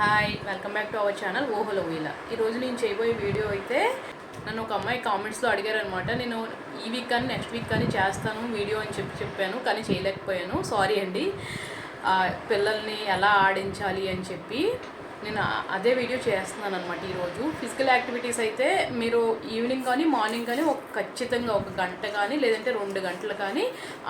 Hi welcome back to our channel ఓహోలో వీలా ఈరోజు నేను చేయబోయే వీడియో అయితే నన్ను ఒక అమ్మాయి కామెంట్స్లో అడిగారనమాట నేను ఈ వీక్ కానీ నెక్స్ట్ వీక్ కానీ చేస్తాను వీడియో అని చెప్పి చెప్పాను కానీ చేయలేకపోయాను. సారీ అండి. పిల్లల్ని ఎలా ఆడించాలి అని చెప్పి నేను అదే వీడియో చేస్తున్నాను అనమాట ఈరోజు. ఫిజికల్ యాక్టివిటీస్ అయితే మీరు ఈవినింగ్ కానీ మార్నింగ్ కానీ ఒక ఖచ్చితంగా ఒక గంట కానీ లేదంటే రెండు గంటలు కానీ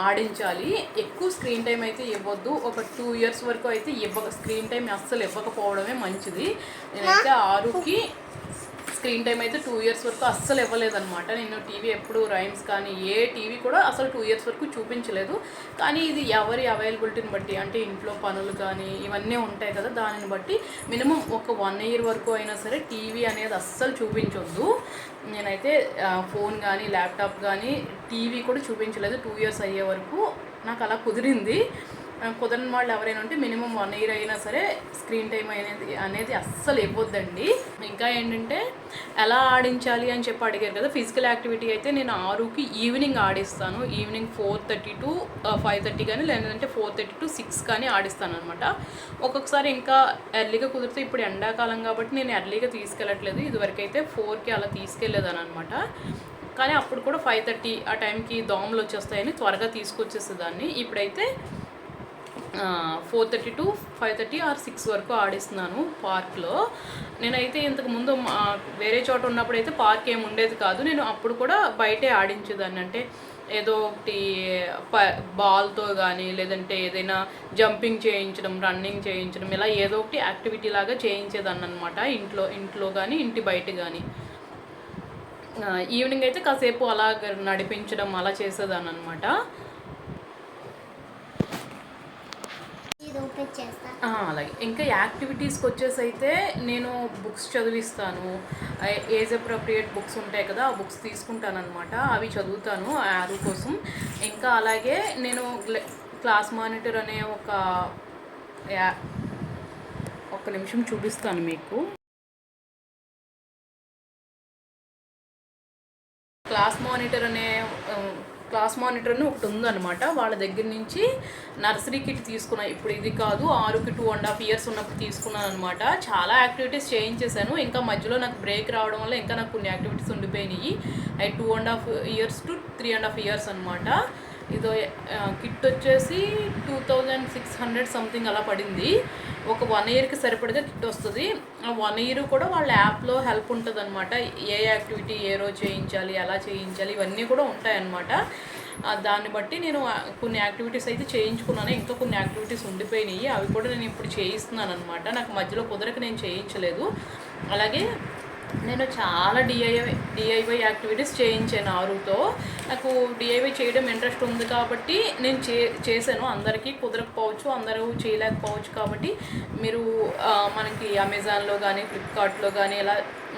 ఆడించాలి. ఎక్కువ స్క్రీన్ టైం అయితే ఇవ్వద్దు. ఒక టూ ఇయర్స్ వరకు అయితే ఇవ్వక స్క్రీన్ టైం అస్సలు ఇవ్వకపోవడమే మంచిది. నేనైతే ఆరుకి స్క్రీన్ టైం అయితే టూ ఇయర్స్ వరకు అస్సలు ఇవ్వలేదన్నమాట. నేను టీవీ ఎప్పుడు రైమ్స్ కానీ ఏ టీవీ కూడా అసలు టూ ఇయర్స్ వరకు చూపించలేదు. కానీ ఇది ఎవరి అవైలబిలిటీని బట్టి అంటే ఇంట్లో పనులు కానీ ఇవన్నీ ఉంటాయి కదా దానిని బట్టి మినిమం ఒక వన్ ఇయర్ వరకు అయినా సరే టీవీ అనేది అస్సలు చూపించొద్దు. నేనైతే ఫోన్ కానీ ల్యాప్టాప్ కానీ టీవీ కూడా చూపించలేదు టూ ఇయర్స్ అయ్యే వరకు. నాకు అలా కుదిరింది. కుదరని వాళ్ళు ఎవరైనా ఉంటే మినిమం వన్ ఇయర్ అయినా సరే స్క్రీన్ టైం అనేది అనేది అస్సలు ఇవ్వద్దండి. ఇంకా ఏంటంటే ఎలా ఆడించాలి అని చెప్పి అడిగారు కదా ఫిజికల్ యాక్టివిటీ అయితే నేను ఆరుకి evening ఆడిస్తాను. Evening four thirty to five thirty కానీ లేదంటే ఫోర్ థర్టీ టు సిక్స్ కానీ ఆడిస్తాను అనమాట ఒక్కొక్కసారి ఇంకా ఎర్లీగా కుదిరితే ఇప్పుడు ఎండాకాలం కాబట్టి నేను ఎర్లీగా తీసుకెళ్ళట్లేదు. ఇదివరకైతే ఫోర్కి అలా తీసుకెళ్ళేదాను అనమాట కానీ అప్పుడు కూడా ఫైవ్ థర్టీ ఆ టైంకి దోమలు వచ్చేస్తాయని త్వరగా తీసుకొచ్చేసేదాన్ని. ఇప్పుడైతే four thirty to five thirty or six వరకు ఆడిస్తున్నాను పార్క్లో. నేనైతే ఇంతకు ముందు వేరే చోట ఉన్నప్పుడు అయితే పార్క్ ఏమి ఉండేది కాదు. నేను అప్పుడు కూడా బయటే ఆడించేదాన్ని. అంటే ఏదో ఒకటి ప బాల్తో కానీ లేదంటే ఏదైనా జంపింగ్ చేయించడం రన్నింగ్ చేయించడం ఇలా ఏదో ఒకటి యాక్టివిటీ లాగా చేయించేదాన్ని అనమాట ఇంట్లో ఇంట్లో కానీ ఇంటి బయట కానీ ఈవినింగ్ అయితే కాసేపు అలా నడిపించడం అలా చేసేదాన్ని అనమాట ఇది ఓపెన్ చేస్తా ఆ, అలాగే. ఇంకా యాక్టివిటీస్కి వచ్చేసి అయితే నేను బుక్స్ చదివిస్తాను. ఏజ్ అప్రోప్రియేట్ బుక్స్ ఉంటాయి కదా ఆ బుక్స్ తీసుకుంటాను అనమాట అవి చదువుతాను ఆ యారు కోసం. ఇంకా అలాగే నేను క్లాస్ మానిటర్ అనే ఒక యా ఒక్క నిమిషం చూపిస్తాను మీకు. క్లాస్ మానిటర్ అనే క్లాస్ మానిటర్ అని ఒకటి ఉందన్నమాట. వాళ్ళ దగ్గర నుంచి నర్సరీ కిట్ తీసుకున్నా. ఇప్పుడు ఇది కాదు ఆరుకి టూ అండ్ హాఫ్ ఇయర్స్ ఉన్నప్పుడు తీసుకున్నాను అనమాట చాలా యాక్టివిటీస్ చేయించేశాను. ఇంకా మధ్యలో నాకు బ్రేక్ రావడం వల్ల ఇంకా నాకు కొన్ని యాక్టివిటీస్ ఉండిపోయినాయి. అవి two and half years to three and half years అనమాట ఇదో కిట్ వచ్చేసి two thousand six hundred something అలా పడింది. ఒక వన్ ఇయర్కి సరిపడితే కిట్ వస్తుంది. ఆ వన్ ఇయర్ కూడా వాళ్ళ యాప్లో హెల్ప్ ఉంటుంది అనమాట ఏ యాక్టివిటీ ఏ రోజు చేయించాలి ఎలా చేయించాలి ఇవన్నీ కూడా ఉంటాయన్నమాట. దాన్ని బట్టి నేను కొన్ని యాక్టివిటీస్ అయితే చేయించుకున్నాను. ఇంకా కొన్ని యాక్టివిటీస్ ఉండిపోయినాయి. అవి కూడా నేను ఇప్పుడు చేయిస్తున్నాను అనమాట నాకు మధ్యలో కుదరక నేను చేయించలేదు. అలాగే నేను చాలా డిఐవై డిఐవై యాక్టివిటీస్ చేయించాను ఆరుతో. నాకు డిఐవై చేయడం ఇంట్రెస్ట్ ఉంది కాబట్టి నేను చే చేశాను. అందరికీ కుదరకపోవచ్చు అందరూ చేయలేకపోవచ్చు కాబట్టి మీరు మనకి అమెజాన్లో కానీ ఫ్లిప్కార్ట్లో కానీ ఇలా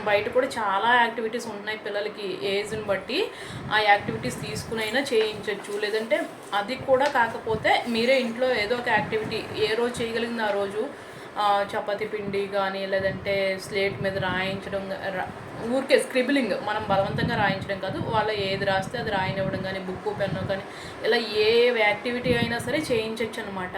బయట కూడా చాలా యాక్టివిటీస్ ఉన్నాయి పిల్లలకి ఏజ్ని బట్టి. ఆ యాక్టివిటీస్ తీసుకునైనా చేయించవచ్చు లేదంటే అది కూడా కాకపోతే మీరే ఇంట్లో ఏదో ఒక యాక్టివిటీ ఏ రోజు చేయగలిగింది ఆ రోజు. చపాతీ పిండి కానీ లేదంటే స్లేట్ మీద రాయించడం ఊరికే స్క్రిబిలింగ్ మనం బలవంతంగా రాయించడం కాదు. వాళ్ళు ఏది రాస్తే అది రాయనివ్వడం కానీ బుక్ పెన్ను కానీ ఇలా ఏ యాక్టివిటీ అయినా సరే చేయించవచ్చు అనమాట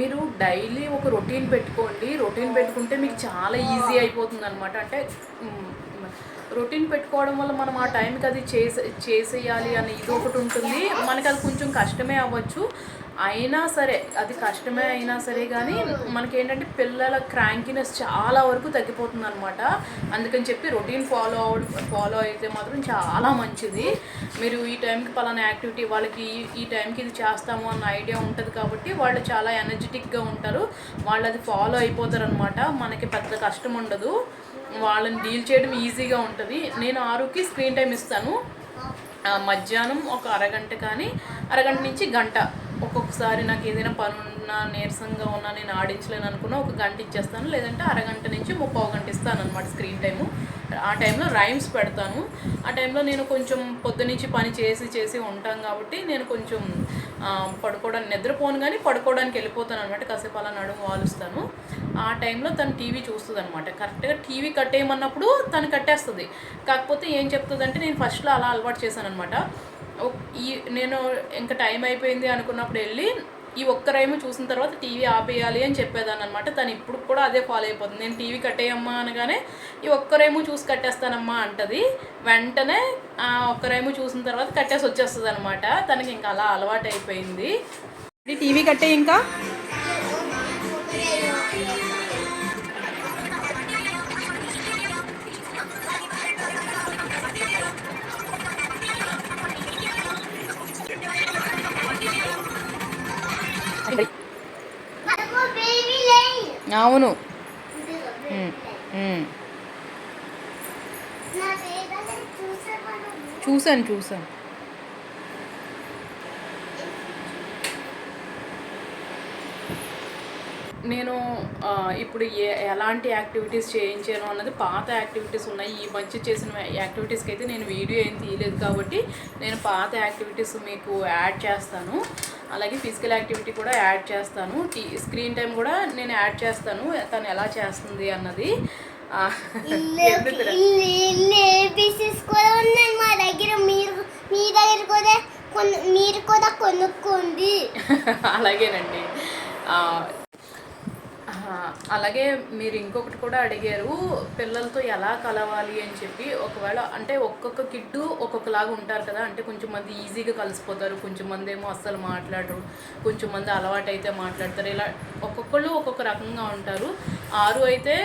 మీరు డైలీ ఒక రొటీన్ పెట్టుకోండి. రొటీన్ పెట్టుకుంటే మీకు చాలా ఈజీ అయిపోతుంది అనమాట అంటే రొటీన్ పెట్టుకోవడం వల్ల మనం ఆ టైంకి అది చేసే చేసేయాలి అని ఇది ఒకటి ఉంటుంది. మనకి అది కొంచెం కష్టమే అవ్వచ్చు. అయినా సరే అది కష్టమే అయినా సరే కానీ మనకి ఏంటంటే పిల్లల క్రాంకినెస్ చాలా వరకు తగ్గిపోతుంది అనమాట అందుకని చెప్పి రొటీన్ ఫాలో అవ ఫాలో అయితే మాత్రం చాలా మంచిది. మీరు ఈ టైంకి పలానా యాక్టివిటీ వాళ్ళకి ఈ- ఈ టైంకి ఇది చేస్తాము అన్న ఐడియా ఉంటుంది కాబట్టి వాళ్ళు చాలా ఎనర్జెటిక్గా ఉంటారు. వాళ్ళు అది ఫాలో అయిపోతారు అనమాట మనకి పెద్ద కష్టం ఉండదు. వాళ్ళని డీల్ చేయడం ఈజీగా ఉంటుంది. నేను ఆరుకి స్క్రీన్ టైం ఇస్తాను. మధ్యాహ్నం ఒక అరగంట కానీ అరగంట నుంచి గంట. ఒక్కొక్కసారి నాకు ఏదైనా పని ఉన్నా నీరసంగా ఉన్నా నేను ఆడించలేను అనుకున్నా ఒక గంట ఇచ్చేస్తాను. లేదంటే అరగంట నుంచి ముప్పై గంట ఇస్తాను అనమాట స్క్రీన్ టైము. ఆ టైంలో రైమ్స్ పెడతాను. ఆ టైంలో నేను కొంచెం పొద్దునుంచి పని చేసి చేసి ఉంటాం కాబట్టి నేను కొంచెం పడుకోవడానికి నిద్రపోను కానీ పడుకోవడానికి వెళ్ళిపోతాను అనమాట కాసేపు అలా నడుము వాలుస్తాను. ఆ టైంలో తను టీవీ చూస్తుంది అనమాట కరెక్ట్గా టీవీ కట్టేయమన్నప్పుడు తను కట్టేస్తుంది. కాకపోతే ఏం చెప్తుంది అంటే నేను ఫస్ట్లో అలా అలవాటు చేశాను అనమాట ఈ నేను ఇంకా టైం అయిపోయింది అనుకున్నప్పుడు వెళ్ళి ఈ ఒక్క రైము చూసిన తర్వాత టీవీ ఆపేయాలి అని చెప్పేదాన్ని అనమాట తను ఇప్పుడు కూడా అదే ఫాలో అయిపోతుంది. నేను టీవీ కట్టేయమ్మా అనగానే ఈ ఒక్క రైము చూసి కట్టేస్తానమ్మా అంటది. వెంటనే ఆ ఒక్క రైము చూసిన తర్వాత కట్టేసి వచ్చేస్తుంది అనమాట తనకి ఇంకా అలా అలవాటు అయిపోయింది. టీవీ కట్టే ఇంకా? అవును? చూసాను చూసాను నేను ఇప్పుడు ఏ ఎలాంటి యాక్టివిటీస్ చేయించాను అన్నది పాత యాక్టివిటీస్ ఉన్నాయి. ఈ మధ్య చేసిన యాక్టివిటీస్కి అయితే నేను వీడియో ఏం తీయలేదు కాబట్టి నేను పాత యాక్టివిటీస్ మీకు యాడ్ చేస్తాను. అలాగే ఫిజికల్ యాక్టివిటీ కూడా యాడ్ చేస్తాను. స్క్రీన్ టైం కూడా నేను యాడ్ చేస్తాను. తను ఎలా చేస్తుంది అన్నది మా దగ్గర. మీరు మీ దగ్గర కూడా మీరు కూడా కొనుక్కోండి. అలాగేనండి. అలాగే మీరు ఇంకొకటి కూడా అడిగారు పిల్లలతో ఎలా కలవాలి అని చెప్పి. ఒకవేళ అంటే ఒక్కొక్క కిడ్డు ఒక్కొక్కలాగా ఉంటారు కదా అంటే కొంచెం మంది ఈజీగా కలిసిపోతారు కొంచెం మంది ఏమో అస్సలు మాట్లాడరు కొంచెం మంది అలవాటు అయితే మాట్లాడతారు. ఇలా ఒక్కొక్కళ్ళు ఒక్కొక్క రకంగా ఉంటారు. ఆరు అయితే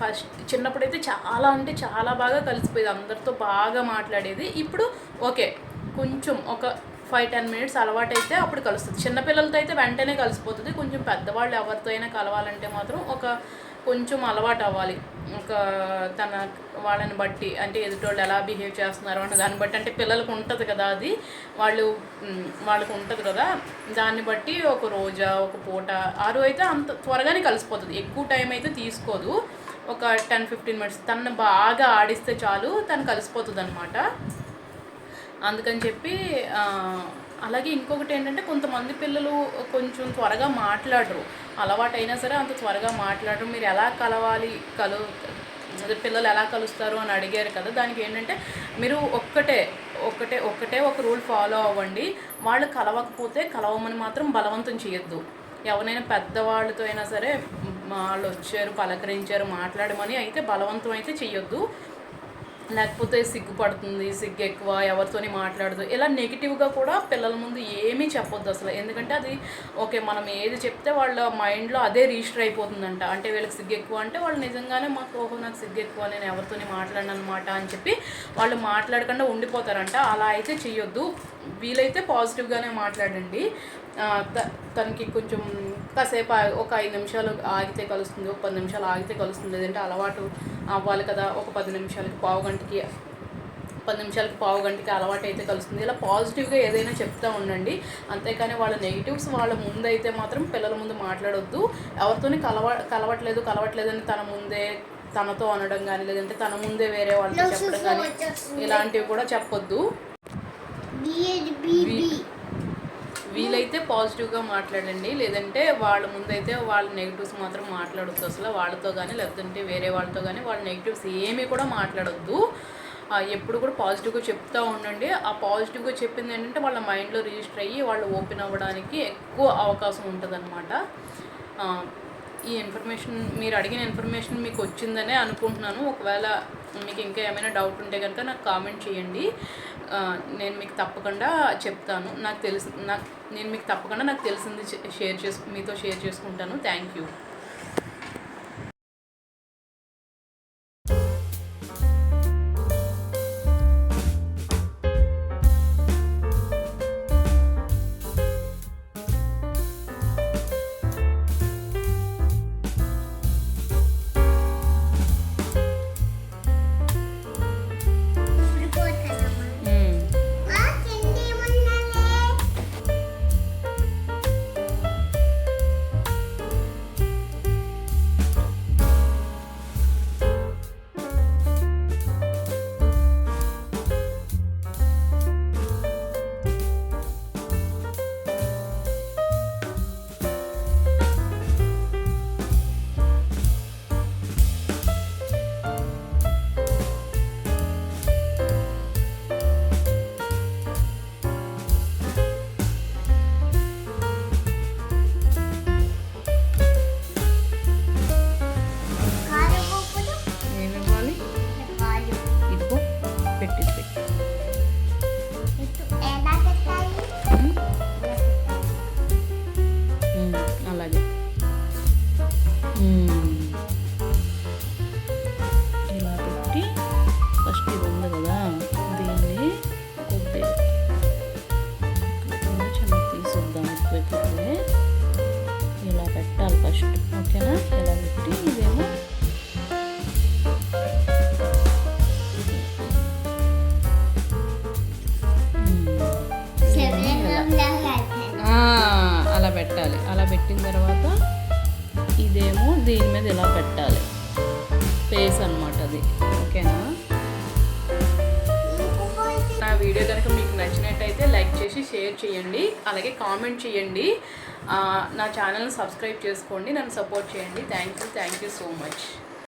ఫస్ట్ చిన్నప్పుడైతే చాలా అంటే చాలా బాగా కలిసిపోయేది అందరితో బాగా మాట్లాడేది. ఇప్పుడు ఓకే కొంచెం ఒక ఫైవ్ టెన్ మినిట్స్ అలవాటు అయితే అప్పుడు కలుస్తుంది. చిన్నపిల్లలతో అయితే వెంటనే కలిసిపోతుంది. కొంచెం పెద్దవాళ్ళు ఎవరితో అయినా కలవాలంటే మాత్రం ఒక కొంచెం అలవాటు అవ్వాలి. ఒక తన వాళ్ళని బట్టి అంటే ఎదుటోళ్ళు ఎలా బిహేవ్ చేస్తున్నారు అంటే దాన్ని బట్టి. అంటే పిల్లలకు ఉంటుంది కదా అది. వాళ్ళు వాళ్ళకు ఉంటుంది కదా. దాన్ని బట్టి ఒక రోజా ఒక పూట ఆరు అయితే అంత త్వరగానే కలిసిపోతుంది. ఎక్కువ టైం అయితే తీసుకోదు. ఒక టెన్ ఫిఫ్టీన్ మినిట్స్ తనను బాగా ఆడిస్తే చాలు తను కలిసిపోతుంది అనమాట అందుకని చెప్పి అలాగే ఇంకొకటి ఏంటంటే కొంతమంది పిల్లలు కొంచెం త్వరగా మాట్లాడరు. అలవాటైనా సరే అంత త్వరగా మాట్లాడరు. మీరు ఎలా కలవాలి కలు అదే పిల్లలు ఎలా కలుస్తారు అని అడిగారు కదా దానికి ఏంటంటే మీరు ఒక్కటే ఒక్కటే ఒక్కటే ఒక రూల్ ఫాలో అవ్వండి. వాళ్ళు కలవకపోతే కలవమని మాత్రం బలవంతం చేయొద్దు. ఎవరైనా పెద్దవాళ్ళతో అయినా సరే వాళ్ళు వచ్చారు పలకరించారు మాట్లాడమని అయితే బలవంతం అయితే చెయ్యొద్దు. లేకపోతే సిగ్గుపడుతుంది సిగ్గు ఎక్కువ ఎవరితోని మాట్లాడదు. ఇలా నెగిటివ్గా కూడా పిల్లల ముందు ఏమీ చెప్పొద్దు అసలు. ఎందుకంటే అది ఓకే మనం ఏది చెప్తే వాళ్ళ మైండ్లో అదే రిజిస్టర్ అయిపోతుందంట. అంటే వీళ్ళకి సిగ్గు ఎక్కువ అంటే వాళ్ళు నిజంగానే మాకు ఓహో నాకు సిగ్గు ఎక్కువ నేను ఎవరితోని మాట్లాడను అనమాట అని చెప్పి వాళ్ళు మాట్లాడకుండా ఉండిపోతారంట. అలా అయితే చెయ్యొద్దు. వీలైతే పాజిటివ్గానే మాట్లాడండి. తనకి కొంచెం కాసేపు ఒక ఐదు నిమిషాలు ఆగితే కలుస్తుంది ఒక పది నిమిషాలు ఆగితే కలుస్తుంది. లేదంటే అలవాటు అవ్వాలి కదా ఒక పది నిమిషాలకి పావు గంటకి పది నిమిషాలకి పావు గంటకి అలవాటు అయితే కలుస్తుంది. ఇలా పాజిటివ్గా ఏదైనా చెప్తా ఉండండి. అంతేకాని వాళ్ళ నెగిటివ్స్ వాళ్ళ ముందు అయితే మాత్రం పిల్లల ముందు మాట్లాడొద్దు. ఎవరితోని కలవ కలవట్లేదు కలవట్లేదు అని తన ముందే తనతో అనడం కానీ లేదంటే తన ముందే వేరే వాళ్ళతో చెప్పడం కానీ. ఇలాంటివి కూడా చెప్పొద్దు. వీలైతే పాజిటివ్గా మాట్లాడండి. లేదంటే వాళ్ళ ముందైతే వాళ్ళ నెగిటివ్స్ మాత్రం మాట్లాడొద్దు అసలు. వాళ్ళతో కానీ లేదంటే వేరే వాళ్ళతో కానీ వాళ్ళ నెగిటివ్స్ ఏమీ కూడా మాట్లాడొద్దు. ఎప్పుడు కూడా పాజిటివ్గా చెప్తూ ఉండండి. ఆ పాజిటివ్గా చెప్పింది ఏంటంటే వాళ్ళ మైండ్లో రిజిస్టర్ అయ్యి వాళ్ళు ఓపెన్ అవ్వడానికి ఎక్కువ అవకాశం ఉంటుందన్నమాట. ఈ ఇన్ఫర్మేషన్ మీరు అడిగిన ఇన్ఫర్మేషన్ మీకు వచ్చిందనే అనుకుంటున్నాను. ఒకవేళ మీకు ఇంకా ఏమైనా డౌట్ ఉంటే కనుక నాకు కామెంట్ చేయండి. నేను మీకు తప్పకుండా చెప్తాను. నాకు తెలిసి నాకు నేను మీకు తప్పకుండా నాకు తెలిసింది షేర్ చేసు మీతో షేర్ చేసుకుంటాను. థ్యాంక్ యూ పెట్టాలి. అలా పెట్టిన తర్వాత ఇదేమో దీని మీద ఇలా పెట్టాలి. ఫేస్ అనమాట అది. ఓకేనా? నా వీడియో కనుక మీకు నచ్చినట్టయితే లైక్ చేసి షేర్ చేయండి. అలాగే కామెంట్ చేయండి. నా ఛానల్ని సబ్స్క్రైబ్ చేసుకోండి. నన్ను సపోర్ట్ చేయండి. Thank you thank you so much.